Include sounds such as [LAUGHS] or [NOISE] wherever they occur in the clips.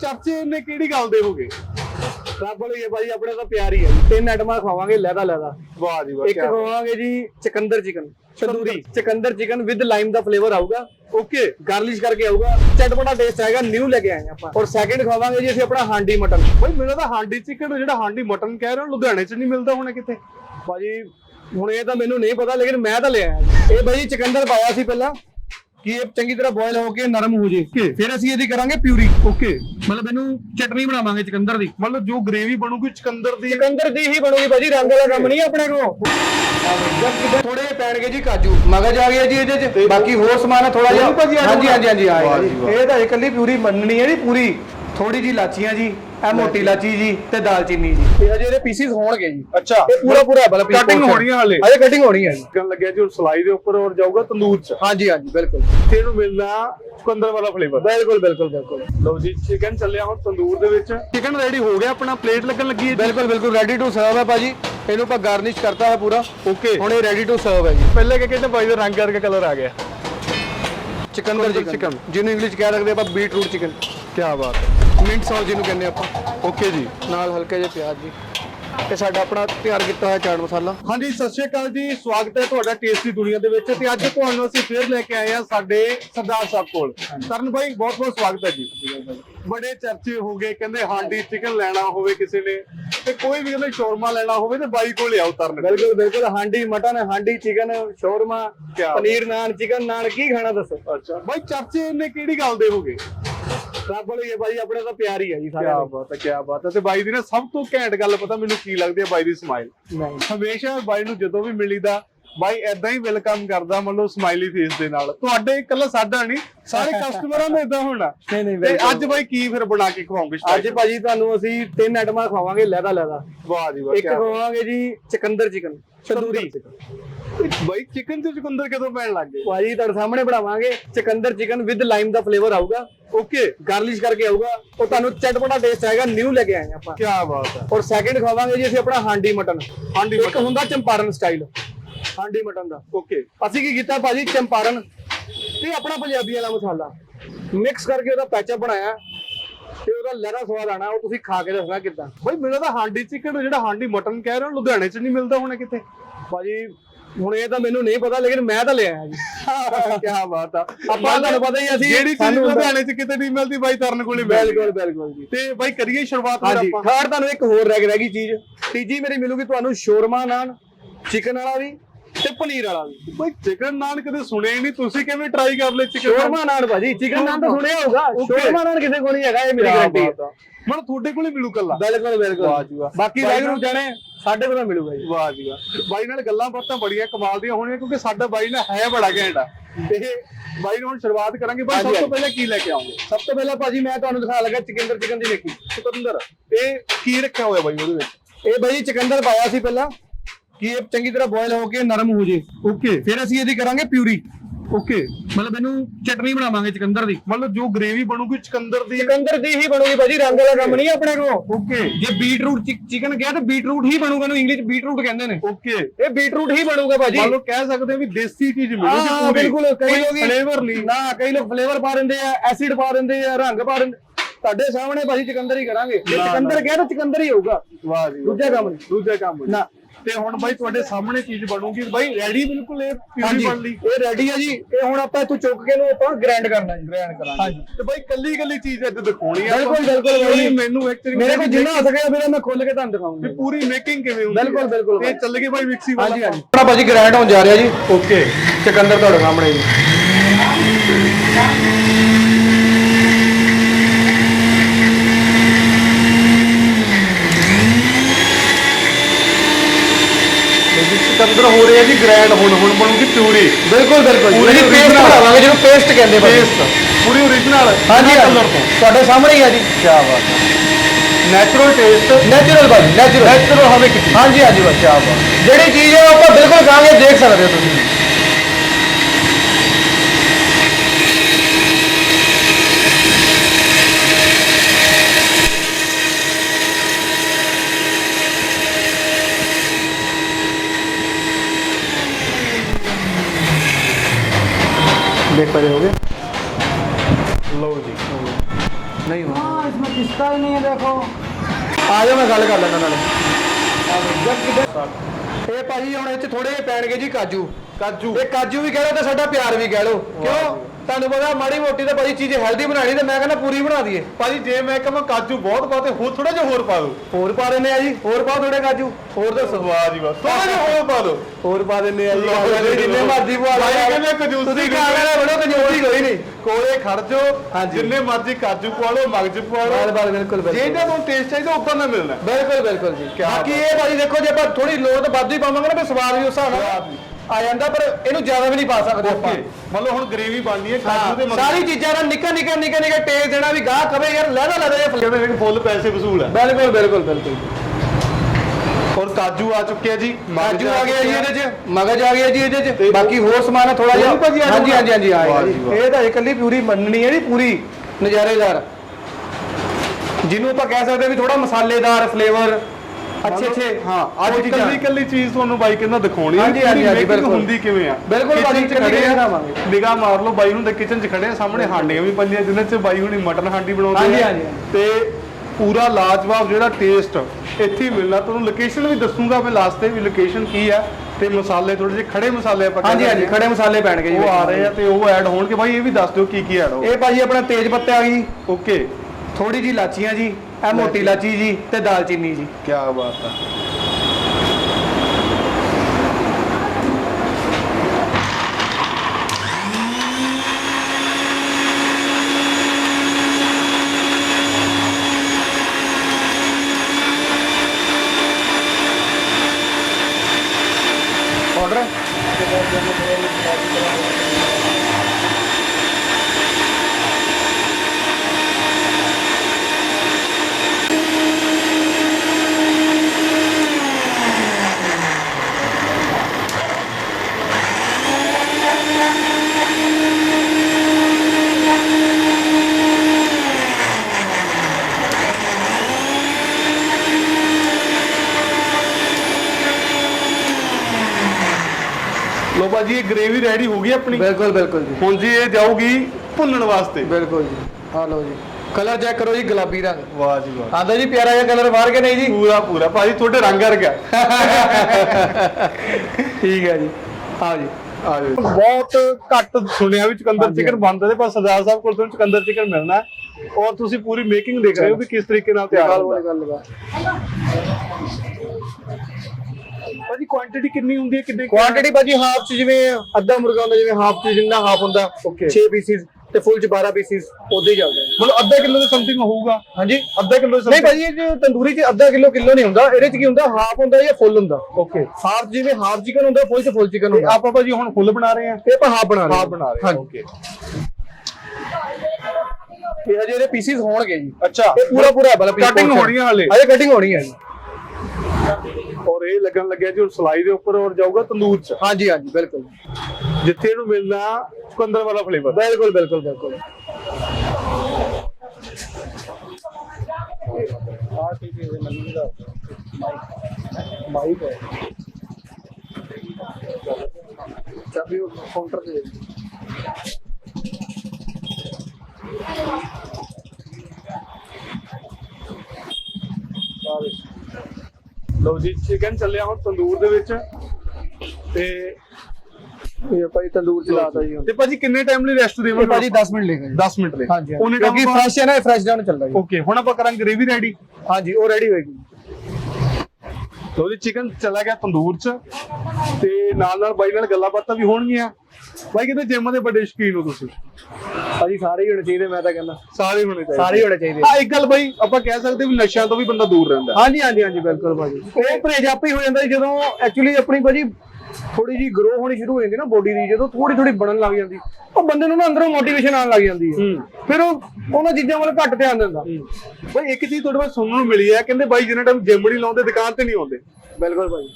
ਚਰਚੇ ਨੇ ਕਿਹੜੀ ਗੱਲ ਦੇ ਹੋਗੇ ਰੱਬ ਲਈ ਹੈ ਭਾਜੀ ਆਪਣੇ ਤਾਂ ਪਿਆਰ ਹੀ ਤਿੰਨ ਆਈਟਮਾਂ ਖਵਾਵਾਂਗੇ ਲੈਦਾ ਲੈਦਾ। ਵਾਹ ਜੀ ਵਾਹ ਇੱਕ ਖਵਾਵਾਂਗੇ ਜੀ ਚਕੰਦਰ ਚਿਕਨ। ਤੰਦੂਰੀ ਚਕੰਦਰ ਚਿਕਨ ਵਿਦ ਲਾਈਮ ਦਾ ਫਲੇਵਰ ਆਊਗਾ। ਓਕੇ ਗਾਰਲਿਸ਼ ਕਰਕੇ ਆਊਗਾ। ਚਟਪਟਾ ਟੇਸਟ ਆਏਗਾ ਨਿਊ ਲੈ ਕੇ ਆਏ ਆਪਾਂ। ਔਰ ਸੈਕਿੰਡ ਖਵਾਵਾਂਗੇ ਜੀ ਅਸੀਂ ਆਪਣਾ ਹਾਂਡੀ ਮਟਨ ਬਈ ਮੇਰਾ ਤਾਂ ਹਾਂਡੀ ਚਿਕਨ ਜਿਹੜਾ ਹਾਂਡੀ ਮਟਨ ਕਹਿ ਰਹੇ ਹੋ ਲੁਧਿਆਣੇ 'ਚ ਨਹੀਂ ਮਿਲਦਾ ਹੋਣਾ ਕਿਤੇ ਭਾਜੀ ਹੁਣ ਇਹ ਤਾਂ ਮੈਨੂੰ ਨਹੀਂ ਪਤਾ ਲੇਕਿਨ ਮੈਂ ਤਾਂ ਲਿਆ। ਇਹ ਭਾਜੀ ਚਕੰਦਰ ਪਾਇਆ ਸੀ ਪਹਿਲਾਂ। ਕਿ ਇਹ ਚੰਗੀ ਤਰ੍ਹਾਂ ਬੋਇਲ ਹੋ ਕੇ ਨਰਮ ਹੋ ਜੇ। Okay. ਫਿਰ ਅਸੀਂ ਇਹਦੀ ਕਰਾਂਗੇ ਪਿਊਰੀ। ਓਕੇ ਮਤਲਬ ਇਹਨੂੰ ਚਟਨੀ ਬਣਾਵਾਂਗੇ ਚਕੰਦਰ ਦੀ। ਮਤਲਬ ਜੋ ਗ੍ਰੇਵੀ ਬਣੂਗੀ ਚਿਕੰਦਰ ਦੀ। ਚਕੰਦਰ ਦੀ ਹੀ ਬਣੂਗੀ ਭਾਜੀ ਰੰਗ ਵਾਲਾ ਕੰਮ ਨਹੀਂ ਆਪਣੇ ਕੋਲ। ਥੋੜੇ ਜਿਹੇ ਪੈਣਗੇ ਜੀ ਕਾਜੂ। ਮਗਜ ਆ ਗਿਆ ਜੀ ਇਹਦੇ ਚ। ਬਾਕੀ ਹੋਰ ਸਮਾਨ ਥੋੜਾ ਜਿਹਾ। ਹਾਂਜੀ? ਹਾਂਜੀ ਹਾਂਜੀ ਆਏਗਾ ਜੀ। ਇਹ ਤਾਂ ਇਕੱਲੀ ਪਿਊਰੀ ਮੰਨਣੀ ਹੈ ਜੀ ਪੂਰੀ। ਥੋੜੀ ਜੀ ਲਾਚੀਆਂ ਜੀ ਇਹ ਮੋਟੀ ਲਾਚੀ ਜੀ ਤੇ ਦਾਲਚੀਨੀ ਜੀ। ਇਹ ਹਜੇ ਇਹਦੇ ਪੀਸਿਸ ਹੋਣਗੇ ਜੀ। ਅੱਛਾ। ਇਹ ਪੂਰਾ ਪੂਰਾ ਬਲ Cutting ਹੋਣੀ ਹੈ ਹਾਲੇ। ਹਜੇ ਕਟਿੰਗ ਹੋਣੀ ਹੈ ਜੀ। ਲੱਗਣ ਲੱਗਿਆ ਜੀ ਸਲਾਈ ਦੇ ਉੱਪਰ ਔਰ ਜਾਊਗਾ ਤੰਦੂਰ 'ਚ। ਹਾਂਜੀ ਹਾਂਜੀ ਬਿਲਕੁਲ। ਤੇ ਇਹਨੂੰ ਮਿਲਣਾ ਚੁਕੰਦਰ ਵਾਲਾ ਫਲੇਵਰ ਬਿਲਕੁਲ ਬਿਲਕੁਲ ਬਿਲਕੁਲ। ਲਓ ਜੀ ਚਿਕਨ ਚੱਲਿਆ ਹੁਣ ਤੰਦੂਰ ਦੇ ਵਿੱਚ। ਚਿਕਨ ਰੈਡੀ ਹੋ ਗਿਆ ਆਪਣਾ ਪਲੇਟ ਲੱਗਣ ਲੱਗੀ ਹੈ ਬਿਲਕੁਲ ਬਿਲਕੁਲ ਰੈਡੀ ਟੂ ਸਰਵ ਹੈ ਭਾਜੀ। ਇਹਨੂੰ ਆਪਾਂ ਗਾਰਨਿਸ਼ ਕਰਤਾ ਹੈ ਪੂਰਾ। ਓਕੇ ਹੁਣ ਇਹ ਰੈਡੀ ਟੂ ਸਰਵ ਹੈ ਜੀ। ਪਹਿਲੇ ਕਿ ਕਹਿੰਦੇ ਬਾਈ ਦਾ ਰੰਗ ਕਰਕੇ ਕਲਰ ਆ ਗਿਆ ਚਿਕਨ। ਚਿਕਨ ਜਿਹਨੂੰ ਇੰਗਲਿਸ਼ ਕਹਿ ਸਕਦੇ ਆਪਾਂ ਬੀਟ ਰੂਟ ਚਿਕਨ ਕੀ ਬਾਤ ਹੈ। ਮਿੰਟ ਸੌਸ ਜਿਹਨੂੰ ਕਹਿੰਦੇ ਆਪਾਂ। ਓਕੇ ਜੀ। ਨਾਲ ਹਲਕੇ ਜਿਹੇ ਪਿਆਜ਼ ਜੀ। ਇਹ ਸਾਡਾ ਆਪਣਾ ਤਿਆਰ ਕੀਤਾ ਹੋਇਆ ਚਾਟ ਮਸਾਲਾ। ਹਾਂਜੀ ਸਤਿ ਸ਼੍ਰੀ ਅਕਾਲ ਜੀ। ਸਵਾਗਤ ਹੈ ਤੁਹਾਡਾ ਟੇਸਟੀ ਦੁਨੀਆ ਦੇ ਵਿੱਚ। ਤੇ ਅੱਜ ਤੁਹਾਨੂੰ ਅਸੀਂ ਫੇਰ ਲੈ ਕੇ ਆਏ ਹਾਂ ਸਾਡੇ ਸਰਦਾਰ ਸਾਹਿਬ ਕੋਲ। ਤਰਨ ਭਾਈ ਬਹੁਤ ਬਹੁਤ ਸਵਾਗਤ ਹੈ ਜੀ। ਬੜੇ ਚਰਚੇ ਹੋ ਗਏ ਕਹਿੰਦੇ ਹਾਂਡੀ ਚਿਕਨ ਲੈਣਾ ਹੋਵੇ ਕਿਸੇ ਨੇ। ਤੇ ਕੋਈ ਵੀ ਕਹਿੰਦੇ ਸ਼ੋਰਮਾ ਲੈਣਾ ਹੋਵੇ ਤੇ ਬਾਈ ਕੋਲ ਲਿਆਓ ਤਰਨ। ਬਿਲਕੁਲ ਬਿਲਕੁਲ। Handi mutton handi chicken shawarma paneer naan chicken naan. ਕੀ ਖਾਣਾ ਦੱਸੋ? ਅੱਛਾ। ਬਾਈ ਚਰਚੇ ਨੇ ਕਿਹੜੀ ਗੱਲ ਦੇ ਹੋਗੇ ਰੱਬ ਲਈ ਭਾਜੀ ਆਪਣੇ ਤਾਂ ਪਿਆਰ ਹੀ ਹੈ ਜੀ ਕੀ ਸਾਰਿਆਂ ਬਾਤ ਹੈ ਕੀ ਬਾਤ ਹੈ। ਤੇ ਬਾਈ ਦੀ ਨਾ ਸਭ ਤੋਂ ਘੈਂਟ ਗੱਲ ਪਤਾ ਮੈਨੂੰ ਕੀ ਲੱਗਦੀ ਹੈ ਬਾਈ ਦੀ ਸਮਾਈਲ ਨਹੀਂ। ਹਮੇਸ਼ਾ ਬਾਈ ਨੂੰ ਜਦੋਂ ਵੀ ਮਿਲੀਦਾ ਬਾਈ ਐਦਾਂ ਹੀ ਵੈਲਕਮ ਕਰਦਾ ਮੰਨ ਲਓ ਸਮਾਈਲੀ ਫੇਸ ਦੇ ਨਾਲ। ਤੁਹਾਡੇ ਇਕੱਲਾ ਸਾਡਾ ਨਹੀਂ ਸਾਰੇ ਕਸਟਮਰਾਂ ਨੂੰ ਇਦਾਂ ਹੋਣਾ। ਨਹੀਂ ਨਹੀਂ ਤੇ ਬਿਲਕੁਲ। ਅੱਜ ਬਾਈ ਕੀ ਫਿਰ ਬਣਾ ਕੇ ਖਵਾਉਂਗੇ ਅੱਜ ਭਾਜੀ ਤੁਹਾਨੂੰ ਅਸੀਂ ਤਿੰਨ ਆਈਟਮਾਂ ਖਵਾਵਾਂਗੇ ਲੈਦਾ ਲੈਦਾ ਵਾਹ ਜੀ ਵਾਹ ਇੱਕ ਕਿਆ। ਖਵਾਵਾਂਗੇ ਜੀ ਚਕੰਦਰ ਚਿਕਨ ਤੰਦੂਰੀ। ਬਾਈ ਚਿਕਨ ਤੇ ਚੁਕੰਦਰ ਕਦੋਂ ਪੈਣ ਲੱਗ ਗਏ? ਭਾਜੀ ਤੁਹਾਡੇ ਸਾਹਮਣੇ ਬਣਾਵਾਂਗੇ। ਚਕੰਦਰ ਚਿਕਨ ਵਿਦ ਲਾਈਮ ਦਾ ਫਲੇਵਰ ਆਊਗਾ। ਓਕੇ ਗਾਰਲਿਸ਼ ਕਰਕੇ ਆਊਗਾ। ਉਹ ਤੁਹਾਨੂੰ ਚਟਪਟਾ ਟੇਸਟ ਆਏਗਾ ਨਿਊ ਲੈ ਕੇ ਆਏ ਆਪਾਂ। ਕੀ ਬਾਤ ਹੈ। ਔਰ ਸੈਕਿੰਡ ਖਵਾਵਾਂਗੇ ਜੀ ਅਸੀਂ ਆਪਣਾ ਹਾਂਡੀ ਮਟਨ ਹਾਂਡੀ ਇੱਕ। ਹੁੰਦਾ ਚੰਪਾਰਨ ਸਟਾਈਲ ਹਾਂਡੀ ਮਟਨ ਦਾ। ਓਕੇ ਅਸੀਂ ਕੀ ਕੀਤਾ ਭਾਜੀ ਚੰਪਾਰਨ? ਤੇ ਆਪਣਾ ਪੰਜਾਬੀ ਵਾਲਾ ਮਸਾਲਾ। ਮਿਕਸ ਕਰਕੇ ਉਹਦਾ ਪੈਚਅਪ ਬਣਾਇਆ। ਤੇ ਉਹਦਾ ਲਹਿਰਾ ਸਵਾਦ ਆਣਾ ਉਹ ਤੁਸੀਂ ਖਾ ਕੇ ਦੱਸਣਾ ਕਿਦਾਂ। ਬਾਈ ਮੇਰਾ ਤਾਂ ਹਾਂਡੀ ਚਿਕਨ ਜਿਹੜਾ ਹਾਂਡੀ ਮਟਨ ਕਹਿ ਰਹੇ ਹੋ ਲੁਧਿਆਣੇ 'ਚ ਨਹੀਂ ਮਿਲਦਾ ਹੋਣਾ ਕਿਤੇ ਭਾਜੀ ਹੁਣ ਇਹ ਤਾਂ ਮੈਨੂੰ ਨਹੀਂ ਪਤਾ ਲੇਕਿਨ ਮੈਂ ਤਾਂ ਲਿਆ ਜੀ। ਕੀ ਬਾਤ ਆ। ਆਪਾਂ ਤੁਹਾਨੂੰ ਪਤਾ ਹੀ ਅਸੀਂ ਜਿਹੜੀ ਚੀਜ਼ ਲੁਧਿਆਣੇ 'ਚ ਕਿਤੇ ਨਹੀਂ ਮਿਲਦੀ ਬਾਈ ਤਰਨ ਕੋਲ ਮਿਲਦੀ। ਬਿਲਕੁਲ ਬਿਲਕੁਲ ਜੀ। ਤੇ ਬਾਈ ਕਰੀਏ ਸ਼ੁਰੂਆਤ ਫਿਰ ਆਪਾਂ। ਥਰਡ ਤੁਹਾਨੂੰ ਇੱਕ ਹੋਰ ਰਹਿ ਰਹਿ ਗਈ ਚੀਜ਼। ਤੀਜੀ ਮੇਰੀ ਮਿਲੂਗੀ ਤੁਹਾਨੂੰ ਸ਼ੋਰਮਾ ਨਾਨ ਚਿਕਨ ਵਾਲਾ ਵੀ। ਤੇ ਪਨੀਰ ਵਾਲਾ ਵੀ। ਬਾਈ ਚਿਕਨ ਨਾਨ ਕਦੇ ਸੁਣਿਆ ਹੀ ਨਹੀਂ ਤੁਸੀਂ ਕਿਵੇਂ ਟਰਾਈ ਕਰ ਲਏ ਚਿਕਨ ਸ਼ੋਰਮਾ ਨਾਨ? ਭਾਜੀ ਚਿਕਨ ਨਾਨ ਤਾਂ ਸੁਣਿਆ ਹੋਊਗਾ. ਸ਼ੋਰਮਾ ਨਾਨ ਕਿਸੇ ਕੋਲ ਨਹੀਂ ਹੈਗਾ ਇਹ ਮੇਰੀ ਗਾਰੰਟੀ ਹੈ। ਮਨ ਤੁਹਾਡੇ ਕੋਲ ਮਿਲੂ ਕੱਲਾ? ਬਿਲਕੁਲ ਬਿਲਕੁਲ। ਵਾਹ ਜੀ ਵਾਹ। ਬਾਕੀ ਬਾਈ ਵਾਹਿਗੁਰੂ ਨਾਲ- ਜਾਣੇ ਸਾਡੇ ਕੋਲ ਮਿਲੂਗਾ ਜੀ। ਵਾਹ ਜੀ ਵਾਹ। ਬਾਈ ਨਾਲ ਗੱਲਾਂ ਬਾਤਾਂ ਬੜੀਆਂ ਕਮਾਲ ਦੀਆਂ ਹੋਣੀਆਂ ਕਿਉਂਕਿ ਸਾਡਾ ਬਾਈ ਨਾ ਹੈ ਬੜਾ ਘੈਂਟ ਆ। ਤੇ ਬਾਈ ਨੂੰ ਹੁਣ ਸ਼ੁਰੂਆਤ ਕਰਾਂਗੇ। ਬਾਈ ਸਭ ਤੋਂ। ਪਹਿਲਾਂ ਕੀ ਲੈ ਕੇ ਆਉਂਗੇ ਸਭ ਤੋਂ ਪਹਿਲਾਂ ਭਾਜੀ ਮੈਂ ਤੁਹਾਨੂੰ ਦਿਖਾ ਲੱਗਾ ਚਿਕੰਦਰ ਚਿਕਨ ਦੀ ਵੇਖੀ ਸੁਤੰਦਰ ਇਹ ਕੀ ਰੱਖਿਆ ਹੋਇਆ ਬਾਈ ਉਹਦੇ ਵਿੱਚ? ਇਹ ਭਾਜੀ ਚਿਕੰਦਰ ਪਾਇਆ ਸੀ ਪਹਿਲਾਂ। ਕਿ ਇਹ ਚੰਗੀ ਤਰ੍ਹਾਂ ਬੋਇਲ ਹੋ ਕੇ ਨਰਮ ਹੋ ਜੇ। ਓਕੇ ਫਿਰ ਅਸੀਂ ਇਹਦੀ ਕਰਾਂਗੇ ਪਿਊਰੀ। ਓਕੇ ਮਤਲਬ ਇਹਨੂੰ ਚਟਨੀ ਬਣਾਵਾਂਗੇ ਚਿਕੰਦਰ ਦੀ। ਮਤਲਬ ਜੋ ਗ੍ਰੇਵੀ ਬਣੂਗੀ ਚਿਕੰਦਰ ਦੀ ਚਿਕੰਦਰ ਦੀ ਹੀ ਬਣੂਗੀ ਭਾਜੀ ਰੰਗ ਵਾਲਾ ਕੰਮ ਨਹੀਂ ਆਪਣੇ ਕੋਲ ਓਕੇ ਜੇ ਬੀਟਰੂਟ ਚਿਕਨ ਗਿਆ ਤਾਂ ਬੀਟਰੂਟ ਹੀ ਬਣੂਗਾ ਨੂੰ ਇੰਗਲਿਸ਼ ਬੀਟਰੂਟ ਕਹਿੰਦੇ ਨੇ। ਓਕੇ ਇਹ ਬੀਟਰੂਟ ਹੀ ਬਣੂਗਾ ਭਾਜੀ। ਮੰਨ ਲਓ ਕਹਿ ਸਕਦੇ ਹਾਂ ਵੀ ਦੇਸੀ ਚੀਜ਼ ਹਾਂ ਮਿਲੂਗੀ ਪੂਰੀ। ਬਿਲਕੁਲ ਕਈ ਲੋਕ ਫਲੇਵਰ ਲਈ ਨਾ ਕਈ ਲੋਕ ਫਲੇਵਰ ਪਾ ਦਿੰਦੇ ਆ ਐਸਿਡ ਪਾ ਦਿੰਦੇ ਆ ਰੰਗ ਪਾ ਦਿੰਦੇ ਤੁਹਾਡੇ ਸਾਹਮਣੇ ਭਾਜੀ ਚਿਕੰਦਰ ਹੀ ਕਰਾਂਗੇ। ਜੇ। ਚਿਕੰਦਰ ਗਿਆ ਤਾਂ ਚਿਕੰਦਰ ਹੀ ਹੋਊਗਾ। ਵਾਹ ਜੀ। ਦੂਜਾ ਕੰਮ ਨਹੀਂ। ਦੂਜਾ ਕੰਮ। ਨਾ। ਤੇ ਹੁਣ ਬਾਈ ਤੁਹਾਡੇ ਸਾਹਮਣੇ ਚੀਜ਼ ਬਣੂਗੀ ਬਾਈ ਰੈਡੀ ਬਿਲਕੁਲ ਇਹ ਪਿਊਰੀ ਬਣ ਲਈ। ਇਹ ਰੈਡੀ ਹੈ ਜੀ। ਇਹ ਹੁਣ ਆਪਾਂ ਇੱਥੋਂ ਚੁੱਕ ਕੇ ਨੂੰ ਆਪਾਂ ਗ੍ਰਾਈਂਡ ਕਰਨਾ ਜੀ। ਗ੍ਰਾਈਂਡ ਕਰਾਂਗੇ। ਹਾਂਜੀ। ਤੇ ਬਾਈ ਕੱਲੀ ਕੱਲੀ ਚੀਜ਼ ਅੱਜ ਦਿਖਾਉਣੀ ਆ। ਬਿਲਕੁਲ, ਬਿਲਕੁਲ ਬਾਈ। ਮੈਨੂੰ ਐਕਚੁਅਲੀ ਮੇਰੇ ਕੋਲ ਜਿੰਨਾ ਹੋ ਸਕੇ ਵੀਰੇ ਮੈਂ ਖੋਲ ਕੇ ਤੁਹਾਨੂੰ ਦਿਖਾਉਂਗਾ। ਪੂਰੀ ਮੇਕਿੰਗ ਕਿਵੇਂ ਹੁੰਦੀ ਬਿਲਕੁਲ, ਹੈ? ਬਿਲਕੁਲ ਇਹ ਚੱਲ ਗਈ ਬਾਈ ਮਿਕਸੀ ਵਾਲਾ। ਹਾਂਜੀ ਹਾਂਜੀ। ਆਪਣਾ ਭਾਜੀ ਗ੍ਰਾਈਂਡ ਹੋਣ ਜਾ ਰਿਹਾ ਜੀ। ਓਕੇ ਚਿਕੰਦਰ ਤੁਹਾਡੇ ਸਾਹਮਣੇ ਜੀ। ਹੋ ਰਿਹਾ ਜੀ ਗ੍ਰੈਂਡ ਹੁਣ ਹੁਣ ਬਣੂਗੀ ਪਿਊਰੀ। ਬਿਲਕੁਲ ਬਿਲਕੁਲ ਪੂਰੀ ਜੀ ਪੇਸਟ original। ਬਣਾਵਾਂਗੇ ਜਿਹਨੂੰ ਪੇਸਟ ਕਹਿੰਦੇ ਭਾਜੀ। ਟੇਸਟ ਪੂਰੀ ਓਰੀਜਨਲ ਹਾਂਜੀ ਕਲਰ ਤੋਂ। ਤੁਹਾਡੇ ਸਾਹਮਣੇ ਹੀ ਆ ਜੀ। ਕੀ ਬਾਤ ਨੈਚੁਰਲ ਟੇਸਟ ਨੈਚੁਰਲ ਭਾਜੀ ਨੈਚੁਰਲ ਨੈਚੁਰਲ ਹਵੇ ਕੀਤੀ ਹਾਂਜੀ ਹਾਂਜੀ ਬਸ ਕੀ ਬਾਤ ਜਿਹੜੀ ਚੀਜ਼ ਹੈ ਉਹ ਆਪਾਂ ਬਿਲਕੁਲ ਖਾਂਗੇ ਦੇਖ ਸਕਦੇ ਹੋ ਤੁਸੀਂ। ਦੇਖ ਪਾ ਰਹੇ ਹੋਗੇ ਲਓ ਜੀ ਨਹੀਂ ਹੋਣਾ हाँ इसमें किसका ही नहीं है देखो ਆ ਜਾ ਮੈਂ ਗੱਲ ਕਰ ਲੈਣਾ ਨਾਲੇ ਇਹ ਭਾਜੀ ਹੁਣ ਇਹ ਚ ਥੋੜੇ ਜਿਹੇ ਪੈਣਗੇ ਜੀ ਕਾਜੂ ਕਾਜੂ ਇਹ ਕਾਜੂ ਵੀ ਕਹਿ ਲਓ ਤੇ ਸਾਡਾ ਪਿਆਰ ਵੀ ਕਹਿ ਲਓ ਕਿਉਂ ਤੁਹਾਨੂੰ ਪਤਾ ਮਾੜੀ ਮੋਟੀ ਤਾਂ ਭਾਜੀ ਚੀਜ਼ ਹੈਲਦੀ ਬਣਾਣੀ ਤੇ ਮੈਂ ਕਹਿੰਦਾ ਪੂਰੀ ਬਣਾ ਦਈਏ ਭਾਜੀ ਜੇ ਮੈਂ ਕਹਾਂ ਕਾਜੂ ਬਹੁਤ ਪਾਤੇ ਹੋਰ ਥੋੜਾ ਜਿਹਾ ਹੋਰ ਪਾ ਦਿਓ ਹੋਰ ਪਾ ਦਿੰਦੇ ਆ ਜੀ ਹੋਰ ਪਾ ਥੋੜੇ ਕਾਜੂ ਹੋਰ ਦੱਸੋ ਵਾਹ ਜੀ ਵਾਹ ਥੋੜਾ ਜਿਹਾ ਹੋਰ ਪਾ ਦਿਓ। ਹੋਰ ਪਾ ਦਿੰਦੇ ਆ ਜੀ। ਲਓ ਜੀ, ਜਿੰਨੇ। ਮਰਜ਼ੀ ਪਵਾ ਲਓ। ਭਾਈ ਕਹਿੰਦੇ ਕੰਜੂਸੀ ਤੁਸੀਂ ਨਹੀਂ। ਕਾਗੜਾ ਬੜੋ ਕੰਜੂਸੀ ਕੋਈ ਨਹੀਂ। ਕੋਲੇ ਖੜ ਜਾਓ ਹਾਂਜੀ। ਜਿੰਨੇ ਮਰਜ਼ੀ ਕਾਜੂ ਪਵਾ ਲਓ ਮਗਜ ਪਵਾ ਬਾਲ ਲਓ। ਬਾਲ ਬਿਲਕੁਲ ਜੇ ਬਿਲਕੁਲ ਤੁਹਾਨੂੰ ਟੇਸਟ ਚਾਹੀਦਾ ਉਦਾਂ ਦਾ ਮਿਲਣਾ। ਬਿਲਕੁਲ ਬਿਲਕੁਲ ਜੀ। ਕਿਆ ਬਾਕੀ ਇਹ ਭਾਜੀ ਦੇਖੋ ਜੇ ਆਪਾਂ ਥੋੜੀ ਲੋੜ ਤਾਂ ਵੱਧ ਹੀ ਪਾਵਾਂਗੇ ਨਾ ਫਿਰ ਸਵਾਦ ਵੀ ਉਸ ਹਿਸਾਬ ਨਾਲ ਆ ਜਾਂਦਾ ਪਰ ਇਹਨੂੰ ਜ਼ਿਆਦਾ ਵੀ ਨਹੀਂ ਪਾ ਸਕਦੇ ਆਪਾਂ। ਓਕੇ। ਮਤਲਬ ਹੁਣ ਗ੍ਰੇਵੀ ਬਣਨੀ ਹੈ ਕਾਜੂ ਦੇ ਹਾਂ, ਸਾਰੀ ਚੀਜ਼ਾਂ ਦਾ ਨਿੱਕਾ ਨਿੱਕਾ ਨਿੱਕਾ ਨਿੱਕਾ ਟੇਸਟ ਦੇਣਾ ਵੀ ਗਾਹ ਕਵੇ ਯਾਰ ਲੈਦਾ ਲੈਦਾ ਨੇ ਫੁੱਲ ਪੈਸੇ ਵਸੂਲ ਹੈ। ਬਿਲਕੁਲ ਬਿਲਕੁਲ ਬਿਲਕੁਲ। ਔਰ ਕਾਜੂ ਆ ਚੁੱਕੇ ਆ ਜੀ ਮਗਜ ਕਾਜੂ ਆ ਗਿਆ ਜੀ ਇਹਦੇ ਚ ਮਗਜ ਆ ਗਿਆ ਜੀ ਇਹਦੇ ਚ ਤੇ ਬਾਕੀ ਹੋਰ ਸਮਾਨ ਥੋੜਾ ਜਿਹਾ ਭਾਜੀ ਆ ਹਾਂਜੀ? ਹਾਂਜੀ ਹਾਂਜੀ ਵਾਹ ਆਏਗਾ ਜੀ ਵਾਹ। ਇਹ ਤਾਂ ਇਕੱਲੀ ਪੂਰੀ ਮੰਨਣੀ ਹੈ ਜੀ ਪੂਰੀ ਨਜ਼ਾਰੇਦਾਰ ਜਿਹਨੂੰ ਆਪਾਂ ਕਹਿ ਸਕਦੇ ਵੀ ਥੋੜਾ ਮਸਾਲੇਦਾਰ ਫਲੇਵਰ ਅੱਛੇ ਅੱਛੇ ਹਾਂ ਅੱਜ ਚੀਜ਼ਾਂ। ਕੱਲੀ ਕੱਲੀ ਚੀਜ਼ ਤੁਹਾਨੂੰ ਬਾਈ ਕਹਿੰਦਾ ਦਿਖਾਉਣੀ ਹੈ ਹਾਂਜੀ, ਹਾਂਜੀ, ਹਾਂਜੀ, making ਬਿਲਕੁਲ। ਹੁੰਦੀ ਕਿਵੇਂ ਆ ਬਿਲਕੁਲ Kitchen ਭਾਜੀ, ਚ ਖੜੇ ਆ ਦਿਖਾਵਾਂਗੇ। ਨਿਗਾਹ ਮਾਰ ਲਓ ਬਾਈ ਹੁਣ ਦੇ ਕਿਚਨ 'ਚ ਖੜੇ ਆ ਸਾਹਮਣੇ ਹਾਂਡੀਆਂ ਵੀ ਪੰਜੀਆਂ ਜਿਨ੍ਹਾਂ 'ਚ ਬਾਈ ਹੁਣੀ ਮਟਨ ਹਾਂਡੀ ਬਣਾਉਂਦੇ ਹਾਂਜੀ, ਆ ਹਾਂਜੀ। ਤੇ ਪੂਰਾ ਲਾਜਵਾਬ ਜਿਹੜਾ ਟੇਸਟ ਇੱਥੇ ਹੀ ਮਿਲਣਾ। ਤੁਹਾਨੂੰ ਲੋਕੇਸ਼ਨ ਵੀ ਦੱਸੂਗਾ ਮੈਂ ਲਾਸਟ ਤੇ ਵੀ ਲੋਕੇਸ਼ਨ ਕੀ ਆ ਤੇ ਮਸਾਲੇ ਥੋੜੇ ਜਿਹੇ ਖੜੇ ਮਸਾਲੇ ਆਪਾਂ ਹਾਂਜੀ ਹਾਂਜੀ ਖੜੇ ਮਸਾਲੇ ਪੈਣਗੇ ਜੀ ਉਹ ਆ ਰਹੇ ਆ ਤੇ ਉਹ ਐਡ ਹੋਣਗੇ। ਬਾਈ ਇਹ ਵੀ ਦੱਸ ਦਿਓ ਕੀ ਕੀ ਐਡ ਹੋ ਇਹ ਭਾਜੀ ਆਪਣਾ ਤੇਜ ਪੱਤੇ ਆ ਗਈ। ਓਕੇ ਥੋੜੀ ਜੀ ਲਾਚੀਆਂ ਜੀ ਇਹ ਮੋਟੀ ਲਾਚੀ ਜੀ ਤੇ ਦਾਲਚੀਨੀ ਜੀ। ਕੀ ਬਾਤ ਆ। order? ਬਾਜੀ ਇਹ ਗ੍ਰੇਵੀ ਰੈਡੀ ਹੋ ਗਈ ਆਪਣੀ। ਬਿਲਕੁਲ ਬਿਲਕੁਲ ਜੀ। ਹੁਣ ਜੀ ਇਹ ਜਾਊਗੀ ਭੁੰਨਣ ਵਾਸਤੇ। ਬਿਲਕੁਲ ਜੀ। ਆ ਲਓ ਜੀ। ਕਲਰ ਚੈੱਕ ਕਰੋ ਜੀ ਗੁਲਾਬੀ ਰੰਗ। ਵਾਹ ਜੀ ਵਾਹ। ਆਂਦਾ ਜੀ ਪਿਆਰਾ ਜਿਹਾ ਕਲਰ ਬਾਹਰ ਕੇ ਨਹੀਂ ਜੀ? ਪੂਰਾ ਪੂਰਾ। ਭਾਜੀ ਤੁਹਾਡੇ ਰੰਗ ਵਰਗਾ। ਠੀਕ ਹੈ ਜੀ। ਆਓ ਜੀ। ਆ ਜਾਓ ਬਹੁਤ ਘੱਟ ਸੁਣਿਆ ਵੀ ਚਕੰਦਰ ਚਿਕਨ ਬਣਦਾ ਤੇ ਪਰ ਸਰਦਾਰ ਸਾਹਿਬ ਕੋਲ ਤੁਹਾਨੂੰ ਚਕੰਦਰ ਚਿਕਨ ਮਿਲਣਾ ਹੈ। ਔਰ ਤੁਸੀਂ ਪੂਰੀ ਮੇਕਿੰਗ ਦੇਖ ਰਹੇ ਹੋ ਵੀ ਕਿਸ ਤਰੀਕੇ ਨਾਲ ਤਿਆਰ ਹੁੰਦਾ। ਹੈ। ਗੱਲ ਲਗਾ ਭਾਜੀ ਕੁਆਂਟੀਟੀ ਕਿੰਨੀ ਹੁੰਦੀ ਹੈ ਕਿੰਨੇ ਕੁਆਂਟੀਟੀ ਭਾਜੀ ਹਾਫ ਚ ਜਿਵੇਂ ਅੱਧਾ ਮੁਰਗਾ ਹੁੰਦਾ ਜਿਵੇਂ ਹਾਫ ਚ ਜਿੰਨਾ ਹਾਫ ਹੁੰਦਾ Okay. 6 ਪੀਸਿਸ ਤੇ ਫੁੱਲ ਚ 12 ਪੀਸਿਸ ਹੀ ਚੱਲਦਾ ਮਤਲਬ ਅੱਧਾ ਕਿਲੋ ਦੇ ਸਮਥਿੰਗ ਹੋਊਗਾ? ਹਾਂਜੀ। ਅੱਧਾ ਕਿਲੋ ਨਹੀਂ ਭਾਜੀ ਇਹ ਜੋ ਤੰਦੂਰੀ ਚ ਅੱਧਾ ਕਿਲੋ ਕਿਲੋ ਨਹੀਂ ਹੁੰਦਾ ਇਹਦੇ ਚ ਕੀ ਹੁੰਦਾ ਹਾਫ ਹੁੰਦਾ ਜਾਂ ਫੁੱਲ ਹੁੰਦਾ। ਓਕੇ ਹਾਫ ਜਿਵੇਂ ਹਾਫ ਚਿਕਨ ਹੁੰਦਾ ਫੁੱਲ ਚ ਫੁੱਲ ਚਿਕਨ ਹੁੰਦਾ। ਆਪਾਂ ਭਾਜੀ ਹੁਣ ਫੁੱਲ ਬਣਾ ਰਹੇ ਹਾਂ? ਇਹ ਆਪਾਂ ਹਾਫ ਬਣਾ ਰਹੇ ਹਾਂ। ਹਾਫ ਬਣਾ ਰਹੇ ਹਾਂ ਓਕੇ ਇਹ ਹਜੇ ਇਹਦੇ ਪੀਸਿਸ ਹੋਣਗੇ ਜੀ। ਅੱਛਾ। ਇਹ ਪੂਰਾ ਪੂਰਾ ਹੈ ਬਲਾ Cutting ਹੋਣੀ ਹੈ ਹਾਲੇ। ਹਜੇ ਕਟਿੰਗ ਹੋਣੀ ਹੈ ਜੀ। ਔਰ ਇਹ ਲੱਗਣ ਲੱਗਿਆ ਜੀ ਹੁਣ ਸਲਾਈ ਦੇ ਉੱਪਰ ਔਰ ਜਾਊਗਾ ਤੰਦੂਰ 'ਚ। ਹਾਂਜੀ ਹਾਂਜੀ ਬਿਲਕੁਲ। ਜਿੱਥੇ ਇਹਨੂੰ ਮਿਲਣਾ ਚੁਕੰਦਰ ਵਾਲਾ ਫਲੇਵਰ ਬਿਲਕੁਲ ਬਿਲਕੁਲ ਬਿਲਕੁਲ। ਮਾਈਕ। ਹੈ। ਚਾਬੀ ਉਹ ਕਾਊਂਟਰ ਤੇ ਦੇ। ਦਿਓ। ਲਓ ਜੀ ਚਿਕਨ ਚੱਲਿਆ ਹੁਣ ਤੰਦੂਰ ਦੇ ਵਿੱਚ ਤੇ ਇਹ ਭਾਈ ਤੰਦੂਰ ਚ ਲਾਤਾ ਜੀ ਹੁਣ। ਤੇ ਭਾਜੀ ਕਿੰਨੇ ਟਾਈਮ ਲਈ ਰੈਸਟ ਦੇਵਾਂਗੇ? ਭਾਜੀ 10 ਮਿੰਟ ਲੇਗਾ ਜੀ 10 ਮਿੰਟ ਲਈ। ਹਾਂਜੀ ਉਹਨੇ ਕਿਉਂਕਿ ਫਰੈਸ਼ ਹੈ ਨਾ ਫਰੈਸ਼ ਡਾਊਨ ਚੱਲਦਾ ਜੀ। ਓਕੇ ਹੁਣ ਆਪਾਂ ਕਰਾਂਗੇ ਗ੍ਰੇਵੀ ਰੈਡੀ ਹਾਂਜੀ ਉਹ ਰੈਡੀ ਹੋਏਗੀ। ਲਓ ਜੀ ਚਿਕਨ ਚਲਾ ਗਿਆ ਤੰਦੂਰ 'ਚ ਤੇ ਨਾਲ ਨਾਲ ਬਾਈ ਨਾਲ ਗੱਲਾਂ ਬਾਤਾਂ ਵੀ ਹੋਣਗੀਆਂ। ਬਾਈ ਕਹਿੰਦੇ ਜਿਮ ਦੇ ਵੱਡੇ ਸ਼ੌਕੀਨ ਹੋ ਤੁਸੀਂ। ਭਾਜੀ ਸਾਰੇ ਹੀ ਹੋਣੇ ਚਾਹੀਦੇ ਮੈਂ ਤਾਂ ਕਹਿੰਦਾ। ਸਾਰੇ ਹੋਣੇ ਚਾਹੀਦੇ। ਸਾਰੇ ਹੀ ਹੋਣੇ ਚਾਹੀਦੇ। ਹਾਂ ਇੱਕ ਗੱਲ ਬਾਈ ਆਪਾਂ ਕਹਿ ਸਕਦੇ ਵੀ ਨਸ਼ਿਆਂ ਤੋਂ ਵੀ ਬੰਦਾ ਦੂਰ ਰਹਿੰਦਾ। ਹਾਂਜੀ ਹਾਂਜੀ ਹਾਂਜੀ ਬਿਲਕੁਲ ਭਾਜੀ। ਉਹ ਪਰਹੇਜ ਆਪੇ ਹੀ ਹੋ ਜਾਂਦਾ ਜਦੋਂ ਐਕਚੁਅਲੀ ਆਪਣੀ ਭਾਜੀ ਥੋੜੀ ਜੀ ਗਰੋ ਹੋਣੀ ਸ਼ੁਰੂ ਹੋ ਜਾਂਦੀ ਨਾ ਬੋਡੀ ਦੀ ਜਦੋਂ ਥੋੜੀ ਥੋੜੀ ਬਣਨ ਲੱਗ ਜਾਂਦੀ ਉਹ ਬੰਦੇ ਨੂੰ ਨਾ ਅੰਦਰੋਂ ਮੋਟੀਵੇਸ਼ਨ ਆਉਣ ਲੱਗ ਜਾਂਦੀ ਹੈ। ਫਿਰ ਉਹ ਉਹਨਾਂ ਚੀਜ਼ਾਂ ਵੱਲ ਘੱਟ ਧਿਆਨ ਦਿੰਦਾ। ਬਾਈ ਇੱਕ ਚੀਜ਼ ਤੁਹਾਡੇ ਕੋਲ ਸੁਣਨ ਨੂੰ ਮਿਲੀ ਹੈ ਕਹਿੰਦੇ ਬਾਈ ਜਿੰਨਾ ਟਾਈਮ ਜਿਮ ਨਹੀਂ ਲਾਉਂਦੇ ਦੁਕਾਨ ਤੇ ਨਹੀਂ ਆਉਂਦੇ। ਬਿਲਕੁਲ ਭਾਜੀ।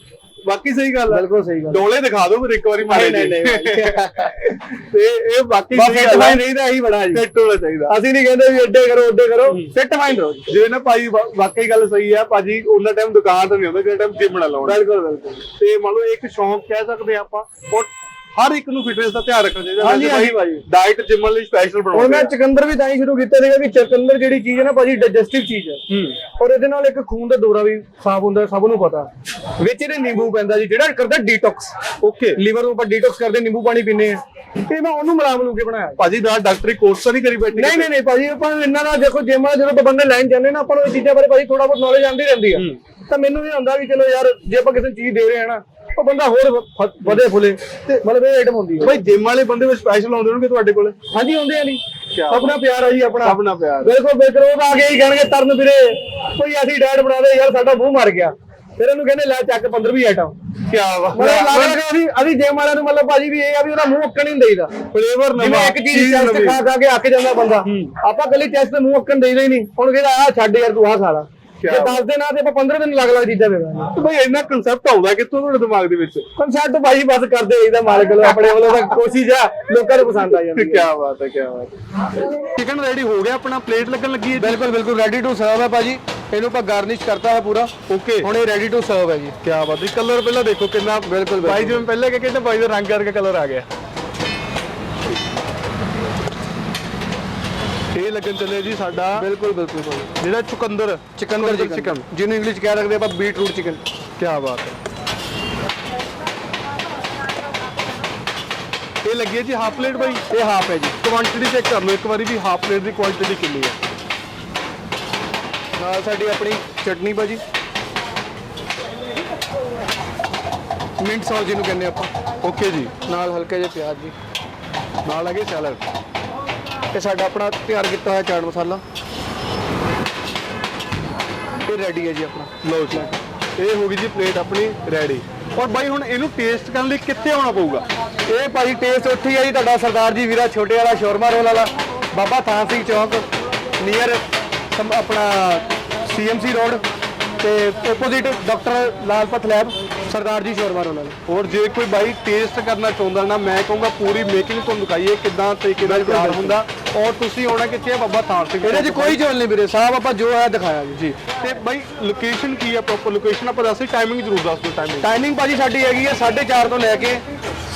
ਬਾਕੀ ਸਹੀ ਗੱਲ ਹੈ ਬਿਲਕੁਲ ਸਹੀ ਗੱਲ ਡੋਲੇ ਦਿਖਾ ਦਿਓ ਫਿਰ ਇੱਕ ਵਾਰੀ ਮਾਰੇ ਨਹੀਂ, ਨਹੀਂ, [LAUGHS] ਤੇ ਇਹ ਬਾਕੀ ਬਸ ਸਹੀ ਗੱਲ ਹੈ ਨਹੀਂ ਤਾਂ ਇਹੀ ਬੜਾ ਜੀ। ਫਿੱਟ ਹੋਣਾ ਚਾਹੀਦਾ। ਅਸੀਂ ਨਹੀਂ ਕਹਿੰਦੇ ਵੀ ਏਡੇ ਕਰੋ ਓਡੇ ਕਰੋ। ਫਿੱਟ ਮਾਈਂਡ ਰਹੋ ਜੀ। ਨਾ ਭਾਈ ਵਾਕਈ ਗੱਲ ਸਹੀ ਹੈ ਭਾਜੀ ਉਹਨਾਂ ਟਾਈਮ ਦੁਕਾਨ ਤੇ ਨਹੀਂ ਹੁੰਦਾ ਜਿਹੜਾ ਟਾਈਮ ਜਿਮ ਨਾ ਲਾਉਣਾ। ਬਿਲਕੁਲ ਬਿਲਕੁਲ। ਤੇ ਮੰਨ ਲਓ ਇੱਕ ਸ਼ੌਂਕ ਕਹਿ ਸਕਦੇ ਆਪਾਂ ਉਹ ਹਰ ਇੱਕ ਨੂੰ ਫਿਟਨੈਸ ਦਾ ਧਿਆਨ ਰੱਖਣਾ ਚਾਹੀਦਾ। ਹਾਂਜੀ, ਹਾਂਜੀ। ਭਾਜੀ। ਡਾਈਟ ਜਿਮ ਲਈ ਸਪੈਸ਼ਲ ਹੁਣ ਬਣਾਉਂਦੇ ਮੈਂ ਚਕੰਦਰ ਵੀ ਤਾਂ ਹੀ ਸ਼ੁਰੂ ਕੀਤਾ ਸੀਗਾ ਕਿ ਚਕੰਦਰ ਜਿਹੜੀ ਚੀਜ਼ ਹੈ ਨਾ ਭਾਜੀ ਡਾਈਜੈਸਟਿਵ ਚੀਜ਼ ਹੈ। ਹੂੰ। ਔਰ ਇਹਦੇ ਨਾਲ ਇੱਕ ਖੂਨ ਦਾ ਦੌਰਾ ਵੀ ਸਾਫ਼ ਹੁੰਦਾ ਸਭ ਨੂੰ ਪਤਾ। ਵਿੱਚ ਇਹਦੇ ਨਿੰਬੂ ਪੈਂਦਾ ਜੀ ਜਿਹੜਾ ਕਰਦਾ ਡੀਟੌਕਸ ਓਕੇ ਲੀਵਰ ਨੂੰ ਆਪਾਂ ਡੀਟੌਕਸ ਕਰਦੇ ਨਿੰਬੂ ਪਾਣੀ ਪੀਂਦੇ ਆ ਤੇ ਮੈਂ ਉਹਨੂੰ ਮਿਲਾ ਮਿਲੂ ਕੇ ਬਣਾਇਆ? ਭਾਜੀ ਨਾਲ ਡਾਕਟਰੀ ਕੋਰਸ ਤਾਂ ਨਹੀਂ ਕਰੀ ਬੈਠੇ ਨਹੀਂ ਨਹੀਂ ਨਹੀਂ ਭਾਜੀ ਆਪਾਂ ਇਹਨਾਂ ਦਾ ਦੇਖੋ ਜਿਮ ਵਾਲਾ ਜਦੋਂ ਬੰਦੇ ਲਾਈਨ ਜਾਂਦੇ ਨਾ ਆਪਾਂ ਨੂੰ ਇਹ ਚੀਜ਼ਾਂ ਬਾਰੇ ਭਾਜੀ ਥੋੜਾ ਬਹੁਤ ਨੌਲੇਜ ਆਉਂਦੀ ਰਹਿੰਦੀ ਆ। ਤਾਂ ਮੈਨੂੰ ਇਹ ਹੁੰਦਾ ਵੀ ਚਲੋ ਯਾਰ ਜੇ ਆਪਾਂ ਕਿਸੇ ਨੂੰ ਚੀਜ਼ ਦੇ ਰਹੇ ਹਾਂ ਨਾ ਉਹ ਬੰਦਾ ਹੋਰ ਵਧੇ ਫੁੱਲੇ। ਤੇ ਮਤਲਬ ਇਹ ਆਈਟਮ ਹੁੰਦੀ ਹੈ। ਭਾਈ ਜਿਮ ਵਾਲੇ ਬੰਦੇ ਵੀ ਸਪੈਸ਼ਲ ਆਉਂਦੇ ਹੋਣਗੇ ਤੁਹਾਡੇ ਕੋਲੇ? ਹਾਂਜੀ ਹੁੰਦੇ ਆ ਕਿਆ ਆਪਣਾ ਪਿਆਰ ਆ ਜੀ ਆਪਣਾ। ਸਭ ਨਾਲ ਪਿਆਰ। ਬਿਲਕੁਲ ਬਿਲਕੁਲ। ਉਹ ਤਾਂ ਆ ਕੇ ਹੀ ਕਹਿਣਗੇ ਤਰਨ ਵੀਰੇ ਕੋਈ ਐਸੀ ਡਾਇਟ ਬਣਾ ਦੇ ਯਾਰ ਸਾਡਾ ਮੂੰਹ ਮਰ ਗਿਆ। ਫਿਰ ਇਹਨੂੰ ਕਹਿੰਦੇ ਲੈ ਚੱਕ 15 ਵੀ ਆਈਟਮ ਕੀ ਮਤਲਬ ਲੱਗ ਰਿਹਾ ਅਸੀਂ ਅਸੀਂ ਜਿਮ ਵਾਲਿਆਂ ਨੂੰ ਮਤਲਬ ਭਾਜੀ ਵੀ ਇਹ ਆ ਵੀ ਉਹਦਾ ਮੂੰਹ ਅੱਕਣ ਹੀ ਨਹੀਂ ਦੇਈਦਾ। ਫਲੇਵਰ ਜਿਵੇਂ ਨਵਾਂ ਇੱਕ ਚੀਜ਼ ਟੈਸਟ। ਖਾ ਖਾ ਕੇ ਅੱਕ ਜਾਂਦਾ ਬੰਦਾ। ਆਪਾਂ ਕੱਲੀ ਟੈਸਟ ਮੂੰਹ ਅੱਕਣ ਦੇਈਦਾ ਹੀ ਨਹੀਂ। ਹੁਣ ਕਹਿੰਦਾ ਆ ਛੱਡ ਯਾਰ ਤੂੰ ਆ ਖਾ ਲਾ। ਜੇ ਕਿਆ 10 ਦਿਨ ਆ ਤੇ ਆਪਾਂ 15 ਦਿਨ ਲੱਗ ਲੱਗ ਚੀਜ਼ਾਂ ਦੇ ਦਾਂਗੇ। ਤੇ ਭਾਈ ਇੰਨਾ ਕਨਸੈਪਟ ਆਉਂਦਾ ਕਿੱਥੋਂ ਤੁਹਾਡੇ ਦਿਮਾਗ ਦੇ ਵਿੱਚ? ਕਨਸੈਪਟ ਭਾਜੀ ਬਸ ਕਰਦੇ ਇਹਦਾ ਮਾਲਕ ਵੱਲੋਂ ਆਪਣੇ ਵੱਲੋਂ ਤਾਂ ਕੋਸ਼ਿਸ਼ ਆ ਲੋਕਾਂ ਨੂੰ ਪਸੰਦ ਆ ਜਾਂਦੀ ਕੀ ਬਾਤ ਹੈ ਕੀ ਬਾਤ ਚਿਕਨ ਰੈਡੀ ਹੋ ਗਿਆ ਆਪਣਾ ਪਲੇਟ ਲੱਗਣ ਲੱਗੀ ਹੈ ਬਿਲਕੁਲ ਬਿਲਕੁਲ ਰੈਡੀ ਟੂ ਸਰਵ ਹੈ ਭਾਜੀ। ਇਹਨੂੰ ਆਪਾਂ ਗਾਰਨਿਸ਼ ਕਰਤਾ ਹੈ ਪੂਰਾ। ਓਕੇ ਹੁਣ ਇਹ ਰੈਡੀ ਟੂ ਸਰਵ ਹੈ ਜੀ। ਕੀ ਬਾਤ ਹੈ ਕਲਰ ਪਹਿਲਾਂ ਦੇਖੋ ਕਿੰਨਾ ਬਿਲਕੁਲ, ਭਾਈ ਜਿਵੇਂ ਪਹਿਲੇ ਕਿ ਕਹਿੰਦੇ ਭਾਈ ਦਾ ਰੰਗ ਕਰਕੇ ਕਲਰ ਆ ਗਿਆ। ਇਹ ਲੱਗਣ ਚੱਲੇ ਜੀ ਸਾਡਾ ਬਿਲਕੁਲ ਬਿਲਕੁਲ ਜਿਹੜਾ ਚੁਕੰਦਰ ਚਿਕਨ ਦਾ ਚਿਕਨ। ਜਿਹਨੂੰ ਇੰਗਲਿਸ਼ ਕਹਿ ਸਕਦੇ ਆਪਾਂ ਬੀਟ ਰੂਟ ਚਿਕਨ ਕੀ ਬਾਤ ਹੈ। ਇਹ ਲੱਗੀ ਹੈ ਜੀ ਹਾਫ ਪਲੇਟ ਭਾਈ ਇਹ ਹਾਫ ਹੈ ਜੀ। ਕੁਆਂਟੀਟੀ ਚੈੱਕ ਕਰ ਲਓ ਇੱਕ ਵਾਰੀ ਵੀ ਹਾਫ ਪਲੇਟ ਦੀ ਕੁਆਂਟੀਟੀ ਕਿੰਨੀ ਹੈ। ਨਾਲ ਸਾਡੀ ਆਪਣੀ ਚਟਨੀ ਭਾਜੀ ਮਿੰਟ ਸੌਸ ਜਿਹਨੂੰ ਕਹਿੰਦੇ ਆਪਾਂ। ਓਕੇ ਜੀ। ਨਾਲ ਹਲਕੇ ਜਿਹੇ ਪਿਆਜ਼ ਜੀ। ਨਾਲ ਹੈਗੇ ਸੈਲਡ ਇਹ ਸਾਡਾ ਆਪਣਾ ਤਿਆਰ ਕੀਤਾ ਹੋਇਆ ਚਾਟ ਮਸਾਲਾ। ਇਹ ਰੈਡੀ ਹੈ ਜੀ ਆਪਣਾ। ਲਓ ਜੀ। ਇਹ ਹੋ ਗਈ ਜੀ ਪਲੇਟ ਆਪਣੀ ਰੈਡੀ ਔਰ ਬਾਈ ਹੁਣ ਇਹਨੂੰ ਟੇਸਟ ਕਰਨ ਲਈ ਕਿੱਥੇ ਆਉਣਾ ਪਊਗਾ? ਇਹ ਭਾਜੀ ਟੇਸਟ ਉੱਥੇ ਹੀ ਹੈ ਜੀ ਤੁਹਾਡਾ ਸਰਦਾਰ ਜੀ ਵੀਰਾ ਛੋਟੇ ਵਾਲਾ ਸ਼ੋਰਮਾ ਰੋਲ ਵਾਲਾ ਬਾਬਾ ਥਾਂ ਸਿੰਘ ਚੌਕ ਨੀਅਰ ਆਪਣਾ ਸੀਐਮਸੀ ਰੋਡ ਤੇ opposite doctor Lal path lab Sardar ji shawarma roll ਵਾਲਾ ਔਰ ਜੇ ਕੋਈ ਬਾਈ ਟੇਸਟ ਕਰਨਾ ਚਾਹੁੰਦਾ ਨਾ ਮੈਂ ਕਹੂੰਗਾ ਪੂਰੀ ਮੇਕਿੰਗ ਤੁਹਾਨੂੰ ਦਿਖਾਈਏ ਕਿਦਾਂ ਤਰੀਕੇ ਨਾਲ ਤਿਆਰ ਹੁੰਦਾ। ਔਰ ਤੁਸੀਂ ਆਉਣਾ ਕਿੱਥੇ ਹੈ ਬਾਬਾ ਥਾਰ ਸਿੰਘ ਇਹਦੇ 'ਚ ਕੋਈ ਝੋਲ ਨਹੀਂ ਵੀਰੇ ਸਾਹਿਬ ਆਪਾਂ ਜੋ ਹੈ ਦਿਖਾਇਆ ਜੀ। ਜੀ ਤੇ ਬਾਈ ਲੋਕੇਸ਼ਨ ਕੀ ਹੈ ਪ੍ਰੋਪਰ ਲੋਕੇਸ਼ਨ ਆਪਾਂ ਦੱਸੀ ਟਾਈਮਿੰਗ ਜ਼ਰੂਰ ਦੱਸ ਦਿਓ ਟਾਈਮਿੰਗ ਟਾਈਮਿੰਗ ਭਾਜੀ ਸਾਡੀ ਹੈਗੀ ਹੈ 4:30 ਤੋਂ ਲੈ ਕੇ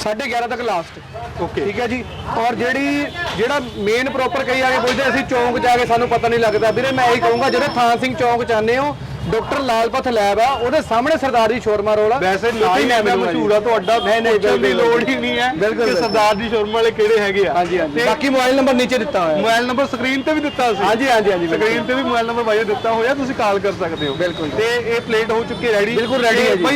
11:30 ਤੱਕ ਲਾਸਟ ਓਕੇ ਠੀਕ ਹੈ ਜੀ? ਔਰ ਜਿਹੜੀ ਜਿਹੜਾ ਮੇਨ ਪ੍ਰੋਪਰ ਕਈ ਆ ਕੇ ਪੁੱਛਦੇ ਅਸੀਂ ਚੌਂਕ ਜਾ ਕੇ ਸਾਨੂੰ ਪਤਾ ਨਹੀਂ ਲੱਗਦਾ। ਵੀਰੇ ਮੈਂ ਇਹੀ ਕਹੂੰਗਾ ਜਿਹੜੇ ਥਾਂ ਸਿੰਘ ਚੌਂਕ ਚਾਹੁੰਦੇ ਹੋ ਡਾਕਟਰ ਲਾਲਪਤ ਲੈਬ ਆ ਉਹਦੇ ਸਾਹਮਣੇ ਸਰਦਾਰੀ ਸ਼ੋਰਮਾ ਰੋਲ ਆ ਵੈਸੇ ਹੀ ਮੈਂ। ਮਸ਼ਹੂਰ ਆ ਤੁਹਾਡਾ ਨਹੀਂ ਨਹੀਂ ਪੁੱਛਣ ਦੀ ਬਿਲਕੁਲ ਲੋੜ ਹੀ ਨਹੀਂ ਹੈ ਬਿਲਕੁਲ, ਕਿ ਬਿਲਕੁਲ। ਸਰਦਾਰ ਸ਼ੋਰਮ ਵਾਲੇ ਕਿਹੜੇ ਹੈਗੇ ਆ ਹਾਂਜੀ ਹਾਂਜੀ ਬਾਕੀ ਮੋਬਾਈਲ ਨੰਬਰ ਨੀਚੇ ਦਿੱਤਾ ਹੋਇਆ ਹੈ ਮੋਬਾਈਲ ਨੰਬਰ ਸਕਰੀਨ ਤੇ ਵੀ ਦਿੱਤਾ ਸੀ ਹਾਂਜੀ ਹਾਂਜੀ ਹਾਂਜੀ ਬਿਲਕੁਲ। ਸਕਰੀਨ ਤੇ ਵੀ ਮੋਬਾਈਲ ਨੰਬਰ ਬਾਈ ਦਿੱਤਾ ਹੋਇਆ ਤੁਸੀਂ ਕਾਲ ਕਰ ਸਕਦੇ ਹੋ ਬਿਲਕੁਲ। ਤੇ ਇਹ ਪਲੇਟ ਹੋ ਚੁੱਕੀ ਰੈਡੀ ਬਿਲਕੁਲ ready ਹੈ ਜੀ। ਭਾਈ